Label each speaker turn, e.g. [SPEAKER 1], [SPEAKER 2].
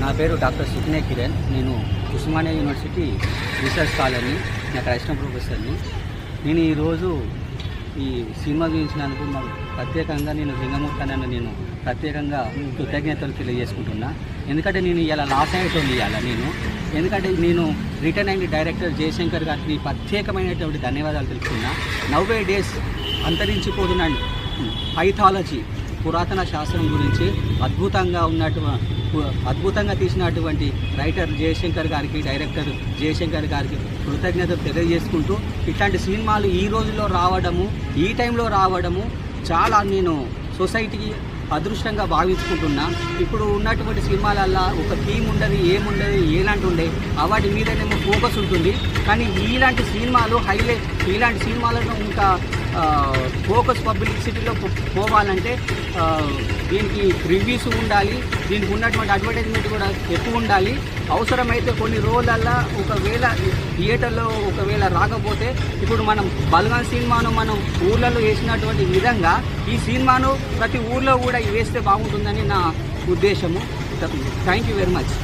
[SPEAKER 1] నా పేరు డాక్టర్ సుఖనే కిరణ్. నేను ఉస్మానియా యూనివర్సిటీ రీసెర్చ్ స్కాలర్ని నా అక్కడ ప్రొఫెసర్ని. నేను ఈరోజు ఈ సినిమా చూపించినందుకు మాకు ప్రత్యేకంగా నేను లింగమూర్తి నేను ప్రత్యేకంగా కృతజ్ఞతలు తెలియజేసుకుంటున్నా. ఎందుకంటే నేను ఇలా లాస్ అయ్యేటోళ్ళు ఇవ్వాల నేను. ఎందుకంటే నేను రిటర్న్ అయిన డైరెక్టర్ జయశంకర్ గారికి ప్రత్యేకమైనటువంటి ధన్యవాదాలు తెలుపుతున్నా. నవ్వే డేస్ అంతరించిపోతున్న పైథాలజీ పురాతన శాస్త్రం గురించి అద్భుతంగా ఉన్నటువంటి అద్భుతంగా తీసినటువంటి రైటర్ జయశంకర్ గారికి డైరెక్టర్ జయశంకర్ గారికి కృతజ్ఞతలు తెలియజేసుకుంటూ ఇట్లాంటి సినిమాలు ఈ రోజుల్లో రావడము ఈ టైంలో రావడము చాలా నేను సొసైటీకి అదృష్టంగా భావించుకుంటున్నా. ఇప్పుడు ఉన్నటువంటి సినిమాలల్లో ఒక థీమ్ ఉండదు ఏముండదు ఏలాంటి ఉండే వాటి మీదనేమో ఫోకస్ ఉంటుంది. కానీ ఇలాంటి సినిమాలు హైలైట్ ఇలాంటి సినిమాలను ఇంకా ఫోకస్ పబ్లిసిటీలో పోవాలంటే దీనికి రివ్యూస్ ఉండాలి దీనికి ఉన్నటువంటి అడ్వర్టైజ్మెంట్ కూడా ఎక్కువ ఉండాలి. అవసరమైతే కొన్ని రోజులల్లా ఒకవేళ థియేటర్లో ఒకవేళ రాకపోతే ఇప్పుడు మనం బల్గాన్ సినిమాను మనం ఊర్లలో వేసినటువంటి విధంగా ఈ సినిమాను ప్రతి ఊర్లో కూడా వేస్తే బాగుంటుందని నా ఉద్దేశము. Thank you very much.